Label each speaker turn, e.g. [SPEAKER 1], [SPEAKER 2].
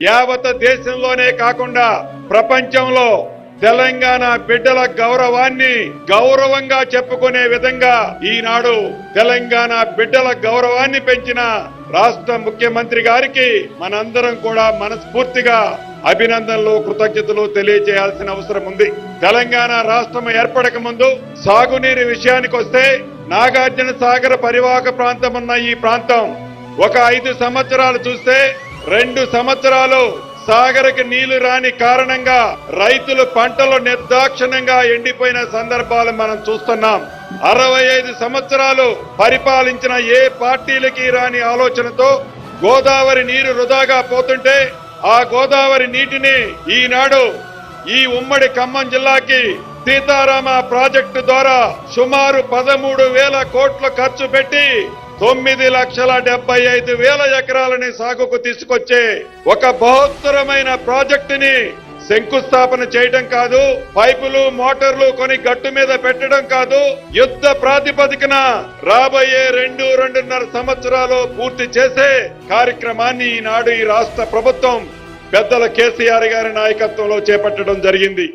[SPEAKER 1] యావత దేశంలోనే కాకుండా ప్రపంచంలో తెలంగాణ బిడ్డల గౌరవాన్ని గౌరవంగా చెప్పుకునే విధంగా ఈనాడు తెలంగాణ బిడ్డల గౌరవాన్ని పెంచిన రాష్ట్ర ముఖ్యమంత్రి గారికి మనందరం కూడా మనస్ఫూర్తిగా అభినందనలు కృతజ్ఞతలు తెలియజేయాల్సిన అవసరం ఉంది. తెలంగాణ రాష్ట్రం ఏర్పడక ముందు సాగునీరు విషయానికి వస్తే నాగార్జున సాగర పరివాహక ప్రాంతం ఉన్న ఈ ప్రాంతం ఒక ఐదు సంవత్సరాలు చూస్తే రెండు సంవత్సరాలు సాగరకు నీళ్ళు రాని కారణంగా రైతులు పంటలు నిర్దాక్షిణ్యంగా ఎండిపోయిన సందర్భాలు మనం చూస్తున్నాం. అరవై ఐదు సంవత్సరాలు పరిపాలించిన ఏ పార్టీలకి రాని ఆలోచనతో గోదావరి నీరు వృధాగా పోతుంటే ఆ గోదావరి నీటిని ఈనాడు ఈ ఉమ్మడి ఖమ్మం జిల్లాకి సీతారామ ప్రాజెక్టు ద్వారా సుమారు పదమూడు వేల కోట్లు ఖర్చు పెట్టి తొమ్మిది లక్షల డెబ్బై ఐదు వేల ఎకరాలని సాగుకు తీసుకొచ్చే ఒక బహోత్తరమైన ప్రాజెక్టుని శంకుస్థాపన చేయడం కాదు పైపులు మోటార్లు కొని గట్టు మీద పెట్టడం కాదు యుద్ధ ప్రాతిపదికన రాబోయే రెండు రెండున్నర సంవత్సరాలు పూర్తి చేసే కార్యక్రమాన్ని ఈనాడు ఈ రాష్ట్ర ప్రభుత్వం పెద్దల కేసీఆర్ గారి నాయకత్వంలో చేపట్టడం జరిగింది.